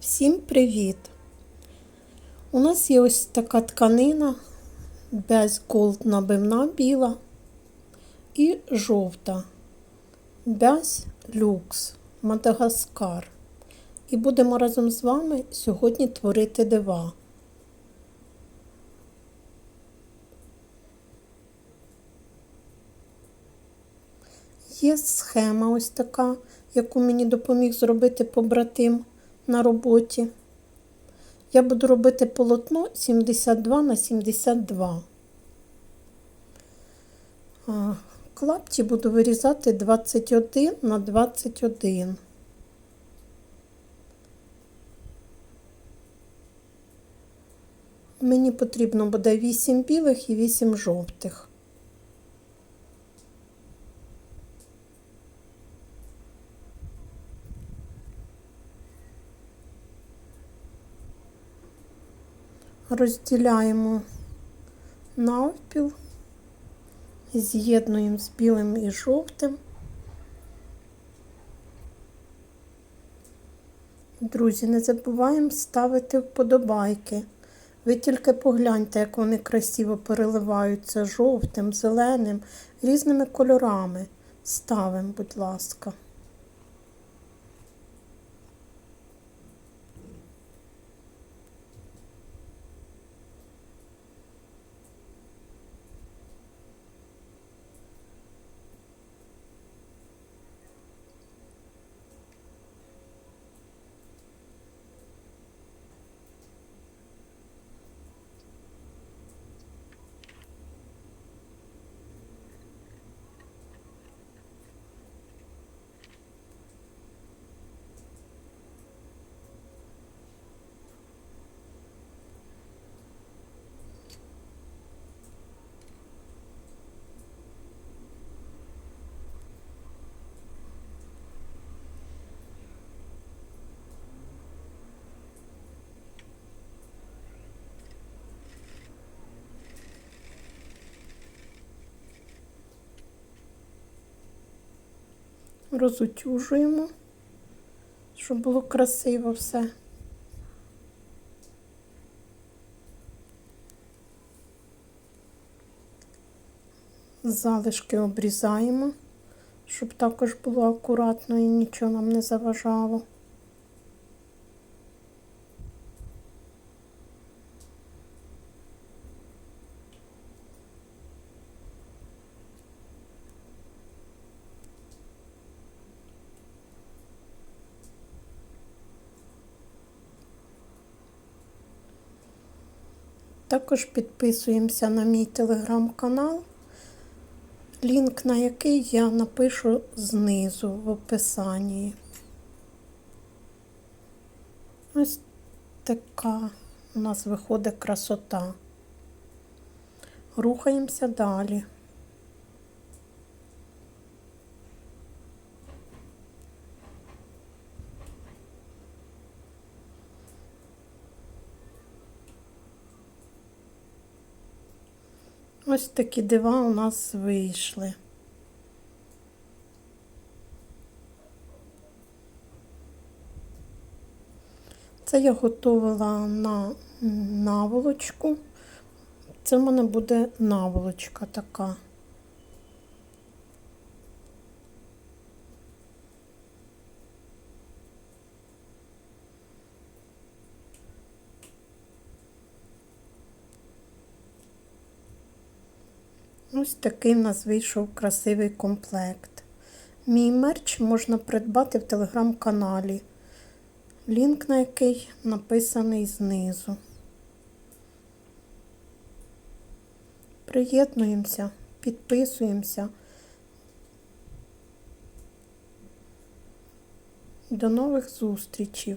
Всім привіт! У нас є ось така тканина без голд набивна біла і жовта без люкс Мадагаскар. І будемо разом з вами сьогодні творити дива. Є схема ось така, яку мені допоміг зробити побратим на роботі. Я буду робити полотно 72 на 72. А, Клапті буду вирізати 21 на 21. Мені потрібно буде 8 білих і 8 жовтих. Розділяємо навпіл, з'єднуємо з білим і жовтим. Друзі, не забуваємо ставити вподобайки. Ви тільки погляньте, як вони красиво переливаються жовтим, зеленим, різними кольорами. Ставимо, будь ласка. Розутюжуємо, щоб було красиво все. Залишки обрізаємо, щоб також було акуратно і нічого нам не заважало. Також підписуємося на мій телеграм-канал, лінк на який я напишу знизу в описанні. Ось така у нас виходить красота. Рухаємося далі. Ось такі дива у нас вийшли. Це я готувала на наволочку. Це в мене буде наволочка така. Ось такий в нас вийшов красивий комплект. Мій мерч можна придбати в телеграм-каналі, лінк на який написаний знизу. Приєднуємося, підписуємося. До нових зустрічей!